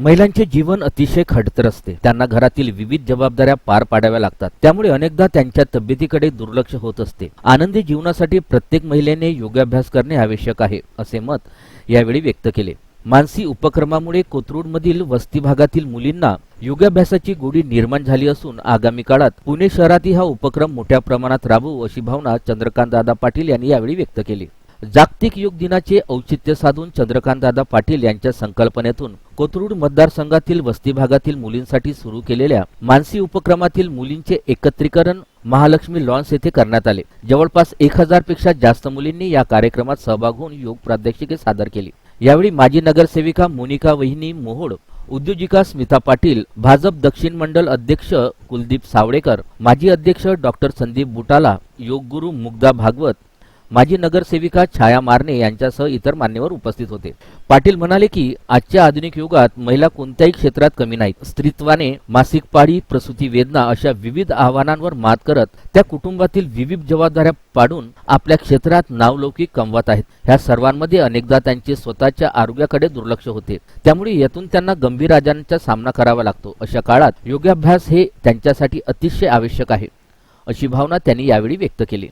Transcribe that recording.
महिलांचे जीवन अतिशय खडतर असते. त्यांना घरातील विविध जबाबदाऱ्या पार पाडाव्या लागतात. त्यामुळे अनेकदा त्यांच्या तब्येतीकडे दुर्लक्ष होत असते. आनंदी जीवनासाठी प्रत्येक महिलेने योगाभ्यास करणे आवश्यक आहे असे मत यावेळी व्यक्त केले. मानसी उपक्रमामुळे कोथरूडमधील वस्ती भागातील मुलींना योगाभ्यासाची गोडी निर्माण झाली असून आगामी काळात पुणे शहरातही हा उपक्रम मोठ्या प्रमाणात राबवू अशी भावना चंद्रकांत दादा पाटील यांनी यावेळी व्यक्त केली. जागतिक योग दिनाचे औचित्य साधून चंद्रकांतदादा पाटील यांच्या संकल्पनेतून कोथरूड मतदारसंघातील वस्ती भागातील मुलींसाठी सुरू केलेल्या मानसी उपक्रमातील मुलींचे एकत्रीकरण महालक्ष्मी लॉन्स येथे करण्यात आले. जवळपास एक हजारपेक्षा जास्त मुलींनी या कार्यक्रमात सहभाग होऊन योग प्रात्यक्षिके सादर केली. यावेळी माजी नगरसेविका मोनिका वहिनी मोहोड उद्योजिका स्मिता पाटील भाजप दक्षिण मंडल अध्यक्ष कुलदीप सावळेकर माजी अध्यक्ष डॉक्टर संदीप बुटाला योगगुरू मुग्धा भागवत माजी नगरसेविका छाया मारणे यांच्यासह इतर मान्यवर उपस्थित होते. पाटील म्हणाले की आजच्या आधुनिक युगात महिला कोणत्याही क्षेत्रात कमी नाहीत. स्त्रीत्वाने मासिक पाळी प्रसूती वेदना अशा विविध आव्हानांवर मात करत त्या कुटुंबातील विविध जबाबदाऱ्या पाडून आपल्या क्षेत्रात नावलौकिक कमवत आहेत. ह्या सर्वांमध्ये अनेकदा त्यांचे स्वतःच्या आरोग्याकडे दुर्लक्ष होते. त्यामुळे यातून त्यांना गंभीर आजारांचा सामना करावा लागतो. अशा काळात योगाभ्यास हे त्यांच्यासाठी अतिशय आवश्यक आहे अशी भावना त्यांनी यावेळी व्यक्त केली.